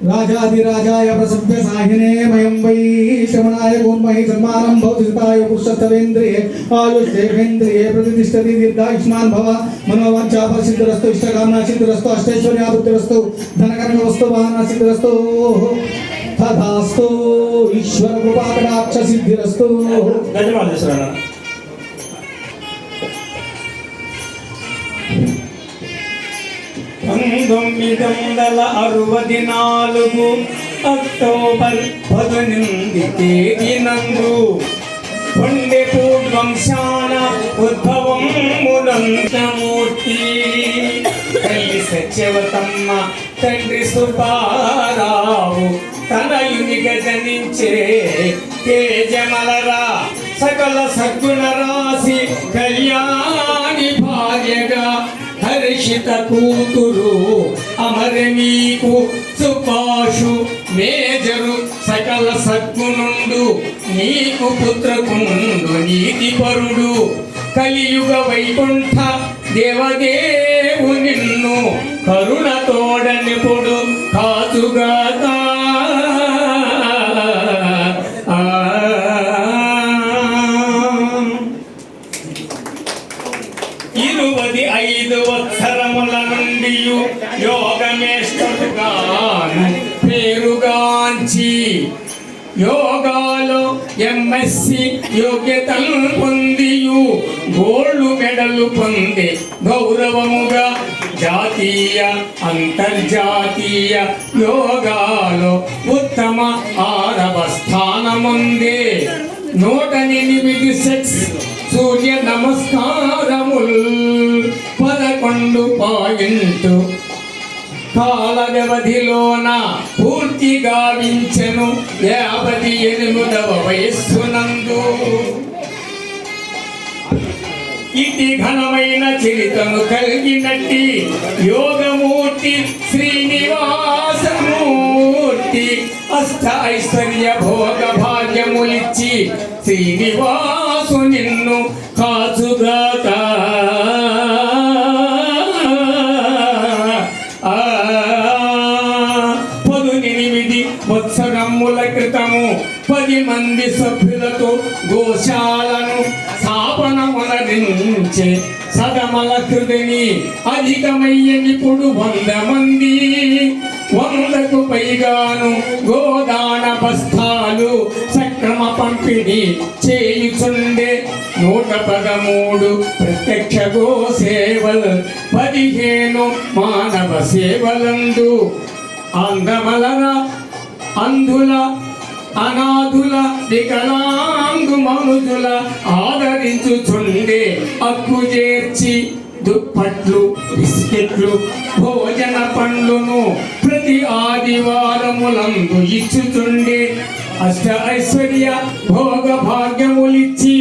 రాజాదిరాజాయ ప్రసభ్య సాహినే మయం why శ్రవణాయ గోన్మహి సన్మానం భౌతికతాయ పురుషత్వేంద్రియే ఆయుర్దేవేంద్రియే ప్రతిష్టతి దీర్ఘాయుష్మాన్ భవ మనోవాంఛా పరిశుద్ధిరస్తు ఇష్టకామనా సిద్ధిరస్తు అష్టైశ్వర్యాభివృద్ధిరస్తు ధనకరణ వస్తు వాహన సిద్ధిరస్తు తథాస్తు ఈశ్వర కృపాకటాక్ష సిద్ధిరస్తు ధన్యవాదాలు పంతొమ్మిది వందల అరవై నాలుగు అక్టోబర్ పద్దెనిమిది తేదీనందు కొండె పూర్వంశాన ఉద్భవం మునంతమూర్తి తల్లి సత్యవతమ్మ తండ్రి సుబ్బారావు తనయునిగా జనించే తేజమలరా. సకల సద్గుణ రాశి కళ్యాణి భార్యగా హర్షిత కూతురు నీకు మీకు సుపాషు మేజరు సకల సద్గుణుండు. నీకు పుత్రకుండు నీతి పరుడు. కలియుగ వైకుంఠ దేవదేవు నిన్ను కరుణ తోడనిపుడు కాచుగాక వత్సరముల నుండి యోగమేష్టగాను పేరుగాంచి. యోగాలో ఎంఎస్సి యోగ్యతలు పొందియు గోల్డ్ మెడలు పొంది గౌరవముగా జాతీయ అంతర్జాతీయ యోగాలో ఉత్తమ ఆరవ స్థానముందే. నూట ఎనిమిది సెట్స్ సూర్య నమస్కారం పండు పాయింటు. కాల వ్యవధిలోన పూర్తి గావించెను. యాభై ఎనిమిదవ వయస్సునందు ఇది ఘనమైన చరితను కలిగినట్టి యోగమూర్తి శ్రీనివాసమూర్తి అష్ట ఐశ్వర్య భోగ భాగ్యములిచ్చి శ్రీనివాసు నిన్ను కాచుగా క్రితము పది మంది సభ్యులతో గోశాలను స్థాపనమునరించే సదమల కృతిని అధికమయ్యనిప్పుడు వంద మంది. వందకు పైగాను గోదాన బస్తాలు సక్రమ పంపిణీ చేయుచుండే నూట పదమూడు ప్రత్యక్ష గో సేవలు పదిహేను మానవ సేవలందు. అందమలన అందుల అనాథుల వికలాంగు మనుజుల ఆదరించుచుండే. అప్పు చేర్చి దుప్పట్లు బిస్కెట్లు భోజన పండ్లును ప్రతి ఆదివారములందు ఇచ్చుచుండే. అష్ట ఐశ్వర్య భోగ భాగ్యములిచ్చి